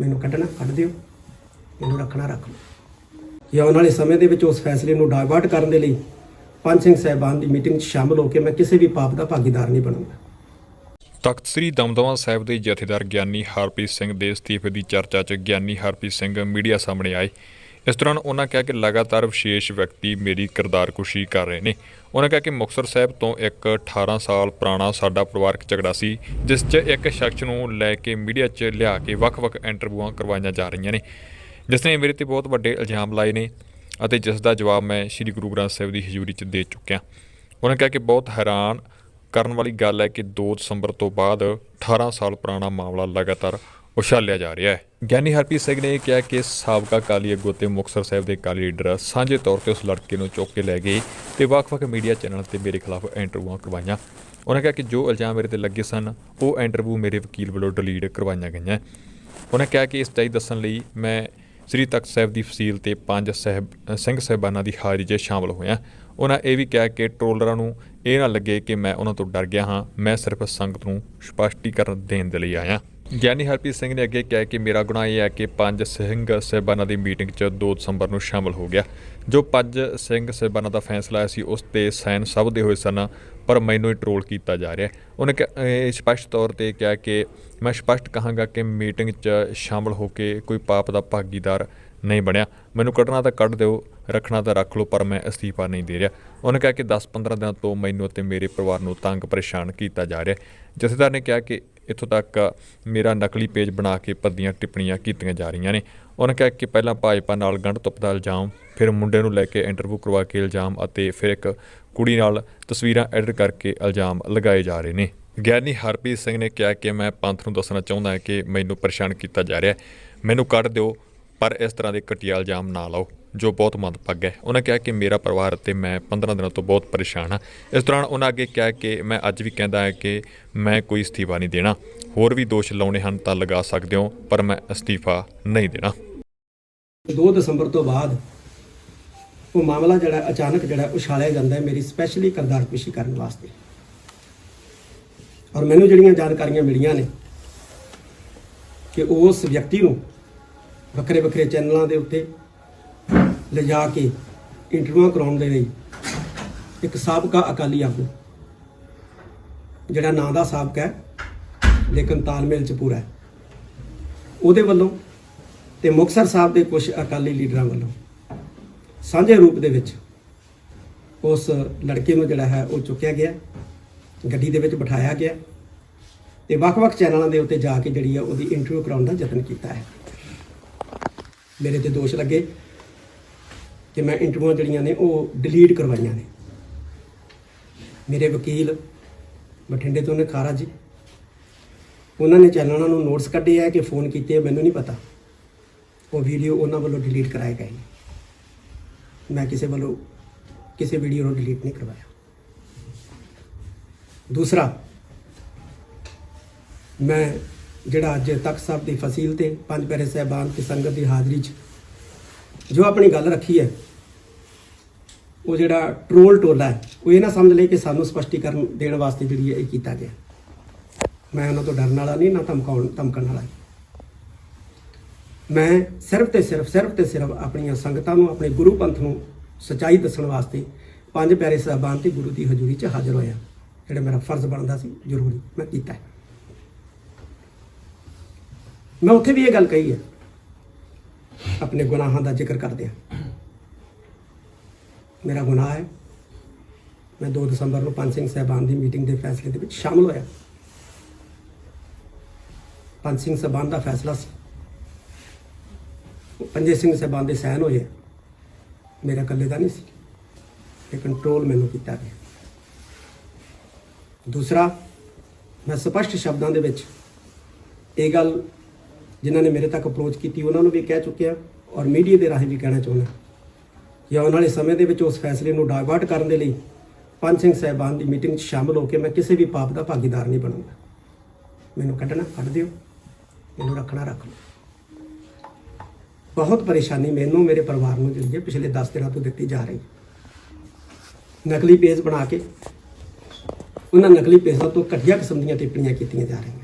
ਮੈਨੂੰ ਕੱਢਣਾ, ਕੱਢ ਦਿਓ। ਮੈਨੂੰ ਰੱਖਣਾ ਰੱਖ ਲਓ। ਜਾਂ ਆਉਣ ਵਾਲੇ ਸਮੇਂ ਦੇ ਵਿੱਚ ਉਸ ਫੈਸਲੇ ਨੂੰ ਡਾਇਵਰਟ ਕਰਨ ਦੇ ਲਈ ਪੰਜ ਸਿੰਘ ਸਾਹਿਬਾਨ ਦੀ ਮੀਟਿੰਗ 'ਚ ਸ਼ਾਮਲ ਹੋ ਕੇ ਮੈਂ ਕਿਸੇ ਵੀ ਪਾਪ ਦਾ ਭਾਗੀਦਾਰ ਨਹੀਂ ਬਣੂੰਗਾ। ਤਖਤ ਸ੍ਰੀ ਦਮਦਮਾ ਸਾਹਿਬ ਦੇ ਜਥੇਦਾਰ ਗਿਆਨੀ ਹਰਪ੍ਰੀਤ ਸਿੰਘ ਦੇ ਅਸਤੀਫੇ ਦੀ ਚਰਚਾ 'ਚ ਗਿਆਨੀ ਹਰਪ੍ਰੀਤ ਸਿੰਘ ਮੀਡੀਆ ਸਾਹਮਣੇ ਆਏ। ਇਸ ਦੌਰਾਨ ਉਹਨਾਂ ਕਿਹਾ ਕਿ ਲਗਾਤਾਰ ਵਿਸ਼ੇਸ਼ ਵਿਅਕਤੀ ਮੇਰੀ ਕਿਰਦਾਰਕੁਸ਼ੀ ਕਰ ਰਹੇ ਨੇ। ਉਹਨਾਂ ਕਿਹਾ ਕਿ ਮੁਕਤਸਰ ਸਾਹਿਬ ਤੋਂ ਇੱਕ 18 ਸਾਲ ਪੁਰਾਣਾ ਸਾਡਾ ਪਰਿਵਾਰਕ ਝਗੜਾ ਸੀ, ਜਿਸ 'ਚ ਇੱਕ ਸ਼ਖਸ ਨੂੰ ਲੈ ਕੇ ਮੀਡੀਆ 'ਚ ਲਿਆ ਕੇ ਵੱਖ-ਵੱਖ ਇੰਟਰਵਿਊਆਂ ਕਰਵਾਈਆਂ ਜਾ ਰਹੀਆਂ ਨੇ। ਜਿਸ ਨੇ ਮੇਰੇ ਤੇ ਬਹੁਤ ਵੱਡੇ ਇਲਜ਼ਾਮ ਲਾਏ ਨੇ ਅਤੇ ਜਿਸ ਦਾ ਜਵਾਬ ਮੈਂ ਸ੍ਰੀ ਗੁਰੂ ਗ੍ਰੰਥ ਸਾਹਿਬ ਦੀ ਹਜ਼ੂਰੀ 'ਚ ਦੇ ਚੁੱਕਿਆ। ਉਹਨਾਂ ਕਿਹਾ ਕਿ ਬਹੁਤ ਹੈਰਾਨ ਕਰਨ ਵਾਲੀ ਗੱਲ ਹੈ ਕਿ 2 ਦਸੰਬਰ ਤੋਂ ਬਾਅਦ 18 ਸਾਲ ਪੁਰਾਣਾ ਮਾਮਲਾ ਲਗਾਤਾਰ ਉਛਾਲਿਆ ਜਾ ਰਿਹਾ ਹੈ। ਗਿਆਨੀ ਹਰਪ੍ਰੀਤ ਸਿੰਘ ਨੇ ਇਹ ਕਿਹਾ ਕਿ ਸਾਬਕਾ ਕਾਲੀ ਆਗੂ ਤੇ ਮੁਕਤਸਰ ਸਾਹਿਬ ਦੇ ਕਾਲੀ ਲੀਡਰ ਸਾਂਝੇ ਤੌਰ ਤੇ ਉਸ ਲੜਕੇ ਨੂੰ ਚੁੱਕ ਕੇ ਲੈ ਗਏ ਤੇ ਵੱਖ-ਵੱਖ ਮੀਡੀਆ ਚੈਨਲ ਤੇ ਮੇਰੇ ਖਿਲਾਫ ਇੰਟਰਵਿਊਆਂ ਕਰਵਾਈਆਂ। ਉਹਨਾਂ ਕਿਹਾ ਕਿ ਜੋ ਇਲਜ਼ਾਮ ਮੇਰੇ ਤੇ ਲੱਗੇ ਸਨ, ਉਹ ਇੰਟਰਵਿਊ ਮੇਰੇ ਵਕੀਲ ਵੱਲੋਂ ਡਿਲੀਟ ਕਰਵਾਈਆਂ ਗਈਆਂ। ਉਹਨਾਂ ਕਿਹਾ ਕਿ ਇਸ ਚਾਈ ਦੱਸਣ ਲਈ ਮੈਂ ਸ੍ਰੀ ਤਖਤ ਸਾਹਿਬ ਦੀ ਫਸੀਲ ਤੇ ਪੰਜ ਸਾਹਿਬ, ਸਿੰਘ ਸਾਹਿਬਾਨਾਂ ਦੀ ਹਾਜ਼ਰੀ 'ਚ ਸ਼ਾਮਲ ਹੋਇਆ। ਉਹਨਾਂ ਇਹ ਵੀ ਕਿਹਾ ਕਿ ਟਰੋਲਰਾਂ ਨੂੰ ਇਹ ਨਾ ਲੱਗੇ ਕਿ ਮੈਂ ਉਹਨਾਂ ਤੋਂ ਡਰ ਗਿਆ ਹਾਂ। ਮੈਂ ਸਿਰਫ ਸੰਗਤ ਨੂੰ ਸਪਸ਼ਟੀਕਰਨ ਦੇਣ ਦੇ ਲਈ ਆਇਆ। ਗਿਆਨੀ ਹਰਪ੍ਰੀਤ ਸਿੰਘ ਨੇ ਅੱਗੇ ਕਿਹਾ ਕਿ ਮੇਰਾ ਗੁਨਾਹ ਇਹ ਹੈ ਕਿ ਪੰਜ ਸਿੰਘ ਸਾਹਿਬਾਨਾਂ ਦੀ ਮੀਟਿੰਗ 'ਚ 2 ਦਸੰਬਰ ਨੂੰ ਸ਼ਾਮਲ ਹੋ ਗਿਆ। ਜੋ ਪੰਜ ਸਿੰਘ ਸਾਹਿਬਾਨਾਂ ਦਾ ਫੈਸਲਾ ਆਇਆ ਸੀ, ਉਸ ਤੇ ਸਾਈਨ ਸਭ ਦੇ ਹੋਏ ਸਨ, ਪਰ ਮੈਨੂੰ ਹੀ ਟਰੋਲ ਕੀਤਾ ਜਾ ਰਿਹਾ ਉਹਨੇ ਕਿਹਾ- ਇਹ ਸਪਸ਼ਟ ਤੌਰ ਤੇ ਕਿਹਾ ਕਿ ਮੈਂ ਸਪਸ਼ਟ ਕਹਾਂਗਾ ਕਿ ਮੀਟਿੰਗ 'ਚ ਸ਼ਾਮਲ ਹੋ ਕੇ ਕੋਈ ਪਾਪ ਦਾ ਭਾਗੀਦਾਰ ਨਹੀਂ ਬਣਿਆ। ਮੈਨੂੰ ਕੱਢਣਾ ਤਾਂ ਕੱਢ ਦਿਓ, ਰੱਖਣਾ ਤਾਂ ਰੱਖ ਲਓ, ਪਰ ਮੈਂ ਅਸਤੀਫਾ ਨਹੀਂ ਦੇ ਰਿਹਾ। ਉਹਨੇ ਕਿਹਾ ਕਿ 10-15 ਦਿਨਾਂ ਤੋਂ ਮੈਨੂੰ ਅਤੇ ਮੇਰੇ ਪਰਿਵਾਰ ਨੂੰ ਤੰਗ ਪਰੇਸ਼ਾਨ ਕੀਤਾ ਜਾ ਰਿਹਾ ਜਥੇਦਾਰ ਨੇ ਕਿਹਾ ਕਿ ਇੱਥੋਂ ਤੱਕ ਮੇਰਾ ਨਕਲੀ ਪੇਜ ਬਣਾ ਕੇ ਭੱਦੀਆਂ ਟਿੱਪਣੀਆਂ ਕੀਤੀਆਂ ਜਾ ਰਹੀਆਂ ਨੇ। ਉਹਨਾਂ ਕਿਹਾ ਕਿ ਪਹਿਲਾਂ ਭਾਜਪਾ ਨਾਲ ਗੰਢ ਤੁੱਪ ਦਾ ਇਲਜ਼ਾਮ, ਫਿਰ ਮੁੰਡੇ ਨੂੰ ਲੈ ਕੇ ਇੰਟਰਵਿਊ ਕਰਵਾ ਕੇ ਇਲਜ਼ਾਮ ਅਤੇ ਫਿਰ ਇੱਕ ਕੁੜੀ ਨਾਲ ਤਸਵੀਰਾਂ ਐਡਿਟ ਕਰਕੇ ਇਲਜ਼ਾਮ ਲਗਾਏ ਜਾ ਰਹੇ ਨੇ। ਗਿਆਨੀ ਹਰਪ੍ਰੀਤ ਸਿੰਘ ਨੇ ਕਿਹਾ ਕਿ ਮੈਂ ਪੰਥ ਨੂੰ ਦੱਸਣਾ ਚਾਹੁੰਦਾ ਹਾਂ ਕਿ ਮੈਨੂੰ ਪਰੇਸ਼ਾਨ ਕੀਤਾ ਜਾ ਰਿਹਾ ਹੈ। ਮੈਨੂੰ ਕੱਢ ਦਿਓ ਪਰ ਇਸ ਤਰ੍ਹਾਂ ਦੇ ਘਟੀਆ ਇਲਜ਼ਾਮ ਨਾ ਲਾਓ, ਜੋ ਬਹੁਤ ਮੰਦਭਾਗਾ ਹੈ। ਉਹਨਾਂ ਕਿਹਾ ਕਿ ਮੇਰਾ ਪਰਿਵਾਰ ਅਤੇ ਮੈਂ 15 ਦਿਨਾਂ ਤੋਂ ਬਹੁਤ ਪਰੇਸ਼ਾਨ ਹਾਂ। ਇਸ ਦੌਰਾਨ ਉਹਨਾਂ ਅੱਗੇ ਕਿਹਾ ਕਿ ਮੈਂ ਅੱਜ ਵੀ ਕਹਿੰਦਾ ਹੈ ਕਿ ਮੈਂ ਕੋਈ ਅਸਤੀਫਾ ਨਹੀਂ ਦੇਣਾ। ਹੋਰ ਵੀ ਦੋਸ਼ ਲਾਉਣੇ ਹਨ ਤਾਂ ਲਗਾ ਸਕਦੇ ਹੋ, ਪਰ ਮੈਂ ਅਸਤੀਫਾ ਨਹੀਂ ਦੇਣਾ। 2 ਦਸੰਬਰ ਤੋਂ ਬਾਅਦ ਉਹ ਮਾਮਲਾ ਜਿਹੜਾ ਅਚਾਨਕ ਜਿਹੜਾ ਉਛਾਲਿਆ ਜਾਂਦਾ ਹੈ, ਮੇਰੀ ਸਪੈਸ਼ਲੀ ਕਰਦਾਰ ਪੇਸ਼ੀ ਕਰਨ ਵਾਸਤੇ। ਔਰ ਮੈਨੂੰ ਜਿਹੜੀਆਂ ਜਾਣਕਾਰੀਆਂ ਮਿਲੀਆਂ ਨੇ ਕਿ ਉਸ ਵਿਅਕਤੀ ਨੂੰ ਵੱਖਰੇ ਵੱਖਰੇ ਚੈਨਲਾਂ ਦੇ ਉੱਤੇ ਲਿਜਾ ਕੇ ਇੰਟਰਵਿਊ ਕਰਾਉਣ ਦੇ ਲਈ ਇੱਕ ਸਾਬਕਾ ਅਕਾਲੀ ਆਗੂ, ਜਿਹੜਾ ਨਾਂ ਦਾ ਸਾਬਕਾ ਹੈ, ਲੇਕਿਨ ਤਾਲਮੇਲ ਚ ਪੂਰਾ ਹੈ। ਉਹਦੇ ਵੱਲੋਂ ਤੇ ਮੁਕਤਸਰ ਸਾਹਿਬ ਦੇ ਕੁਝ ਅਕਾਲੀ ਲੀਡਰਾਂ ਵੱਲੋਂ ਸਾਂਝੇ ਰੂਪ ਦੇ ਵਿੱਚ ਉਸ ਲੜਕੇ ਨੂੰ ਜਿਹੜਾ ਹੈ ਉਹ ਚੁੱਕਿਆ ਗਿਆ, ਗੱਡੀ ਦੇ ਵਿੱਚ ਬਿਠਾਇਆ ਗਿਆ ਤੇ ਵੱਖ-ਵੱਖ ਚੈਨਲਾਂ ਦੇ ਉੱਤੇ ਜਾ ਕੇ ਜਿਹੜੀ ਆ ਉਹਦੀ ਇੰਟਰਵਿਊ ਕਰਾਉਣ ਦਾ ਯਤਨ ਕੀਤਾ ਹੈ। ਮੇਰੇ ਤੇ ਦੋਸ਼ ਲੱਗੇ ਕਿ ਮੈਂ ਇੰਟਰਵਿਊਆਂ ਜਿਹੜੀਆਂ ਨੇ ਉਹ ਡਿਲੀਟ ਕਰਵਾਈਆਂ ਨੇ। ਮੇਰੇ ਵਕੀਲ ਬਠਿੰਡੇ ਤੋਂ ਨੇ ਖਾਰਾ ਜੀ। ਉਹਨਾਂ ਨੇ ਚੈਨਲਾਂ ਨੂੰ ਨੋਟਸ ਕੱਢੇ ਆ ਕਿ ਫੋਨ ਕੀਤੇ ਮੈਨੂੰ ਨਹੀਂ ਪਤਾ। ਉਹ ਵੀਡੀਓ ਉਹਨਾਂ ਵੱਲੋਂ ਡਿਲੀਟ ਕਰਾਏ ਗਏ। ਨੇ ਮੈਂ ਕਿਸੇ ਵੱਲੋਂ ਕਿਸੇ ਵੀਡੀਓ ਨੂੰ ਡਿਲੀਟ ਨਹੀਂ ਕਰਵਾਇਆ। ਦੂਸਰਾ, ਮੈਂ ਜਿਹੜਾ ਅੱਜ ਤਖਤ ਸਾਹਿਬ ਦੀ ਫਸੀਲ ਤੇ ਪੰਜ ਪਿਆਰੇ ਸਾਹਿਬਾਨ ਦੀ ਸੰਗਤ ਦੀ ਹਾਜ਼ਰੀ 'ਚ ਜੋ ਆਪਣੀ ਗੱਲ ਰੱਖੀ ਹੈ, ਉਹ ਜਿਹੜਾ ਟਰੋਲ ਟੋਲਾ ਹੈ, ਉਹ ਇਹ ਨਾ ਸਮਝ ਲਈ ਕਿ ਸਾਨੂੰ ਸਪਸ਼ਟੀਕਰਨ ਦੇਣ ਵਾਸਤੇ ਜਿਹੜੀ ਹੈ ਇਹ ਕੀਤਾ ਗਿਆ। ਮੈਂ ਉਹਨਾਂ ਤੋਂ ਡਰਨ ਵਾਲਾ ਨਹੀਂ, ਨਾ ਧਮਕਾਉਣ, ਧਮਕਣ ਵਾਲਾ। ਮੈਂ ਸਿਰਫ ਤੇ ਸਿਰਫ ਸਿਰਫ ਤੇ ਸਿਰਫ ਆਪਣੀਆਂ ਸੰਗਤਾਂ ਨੂੰ, ਆਪਣੇ ਗੁਰੂ ਪੰਥ ਨੂੰ ਸਚਾਈ ਦੱਸਣ ਵਾਸਤੇ ਪੰਜ ਪਿਆਰੇ ਸਾਹਿਬਾਨ ਤੇ ਗੁਰੂ ਦੀ ਹਜ਼ੂਰੀ 'ਚ ਹਾਜ਼ਰ ਹੋਇਆ। ਜਿਹੜਾ ਮੇਰਾ ਫਰਜ਼ ਬਣਦਾ ਸੀ, ਜ਼ਰੂਰੀ ਮੈਂ ਕੀਤਾ ਹੈ। ਮੈਂ ਉੱਥੇ ਵੀ ਇਹ ਗੱਲ ਕਹੀ ਹੈ। ਆਪਣੇ ਗੁਨਾਹਾਂ ਦਾ ਜ਼ਿਕਰ ਕਰਦੇ ਆ ਮੇਰਾ ਗੁਨਾਹ ਹੈ। ਮੈਂ 2 ਦਸੰਬਰ ਨੂੰ ਪੰਜ ਸਿੰਘ ਸਾਹਿਬਾਨ ਦੀ ਮੀਟਿੰਗ ਦੇ ਫੈਸਲੇ ਦੇ ਵਿੱਚ ਸ਼ਾਮਲ ਹੋਇਆ। ਪੰਜ ਸਿੰਘ ਸਾਹਿਬਾਨ ਦਾ ਫੈਸਲਾ ਸੀ। ਉਹ ਪੰਜੇ ਸਿੰਘ ਸਾਹਿਬਾਨ ਦੇ ਸਾਈਨ ਹੋਏ। ਮੇਰਾ ਇਕੱਲੇ ਦਾ ਨਹੀਂ ਸੀ। ਇਹ ਕੰਟਰੋਲ ਮੈਨੂੰ ਕੀਤਾ ਗਿਆ। ਦੂਸਰਾ, ਮੈਂ ਸਪਸ਼ਟ ਸ਼ਬਦਾਂ ਦੇ ਵਿੱਚ ਇਹ ਗੱਲ ਜਿਨ੍ਹਾਂ ਨੇ ਮੇਰੇ ਤੱਕ ਅਪਰੋਚ ਕੀਤੀ, ਉਹਨਾਂ ਨੂੰ ਵੀ ਕਹਿ ਚੁੱਕਿਆ ਔਰ ਮੀਡੀਆ ਦੇ ਰਾਹੀਂ ਵੀ ਕਹਿਣਾ ਚਾਹੁੰਦਾ। ਕਿ ਆਉਣ ਵਾਲੇ ਸਮੇਂ ਦੇ ਵਿੱਚ ਉਸ ਫੈਸਲੇ ਨੂੰ ਡਾਇਵਰਟ ਕਰਨ ਦੇ ਲਈ ਪੰਜ ਸਿੰਘ ਸਾਹਿਬਾਨ ਦੀ ਮੀਟਿੰਗ 'ਚ ਸ਼ਾਮਲ ਹੋ ਕੇ ਮੈਂ ਕਿਸੇ ਵੀ ਪਾਪ ਦਾ ਭਾਗੀਦਾਰ ਨਹੀਂ ਬਣੂੰਗਾ। ਮੈਨੂੰ ਕੱਢਣਾ, ਕੱਢ ਦਿਓ। ਮੈਨੂੰ ਰੱਖਣਾ, ਰੱਖ ਲਓ। ਬਹੁਤ ਪਰੇਸ਼ਾਨੀ ਮੈਨੂੰ, ਮੇਰੇ ਪਰਿਵਾਰ ਨੂੰ ਜਿਹੜੀ ਹੈ ਪਿਛਲੇ 10 ਦਿਨਾਂ ਤੋਂ ਦਿੱਤੀ ਜਾ ਰਹੀ ਹੈ। ਨਕਲੀ ਪੇਜ ਬਣਾ ਕੇ, ਉਹਨਾਂ ਨਕਲੀ ਪੇਜਾਂ ਤੋਂ ਘਟੀਆ ਕਿਸਮ ਦੀਆਂ ਟਿੱਪਣੀਆਂ ਕੀਤੀਆਂ ਜਾ ਰਹੀਆਂ।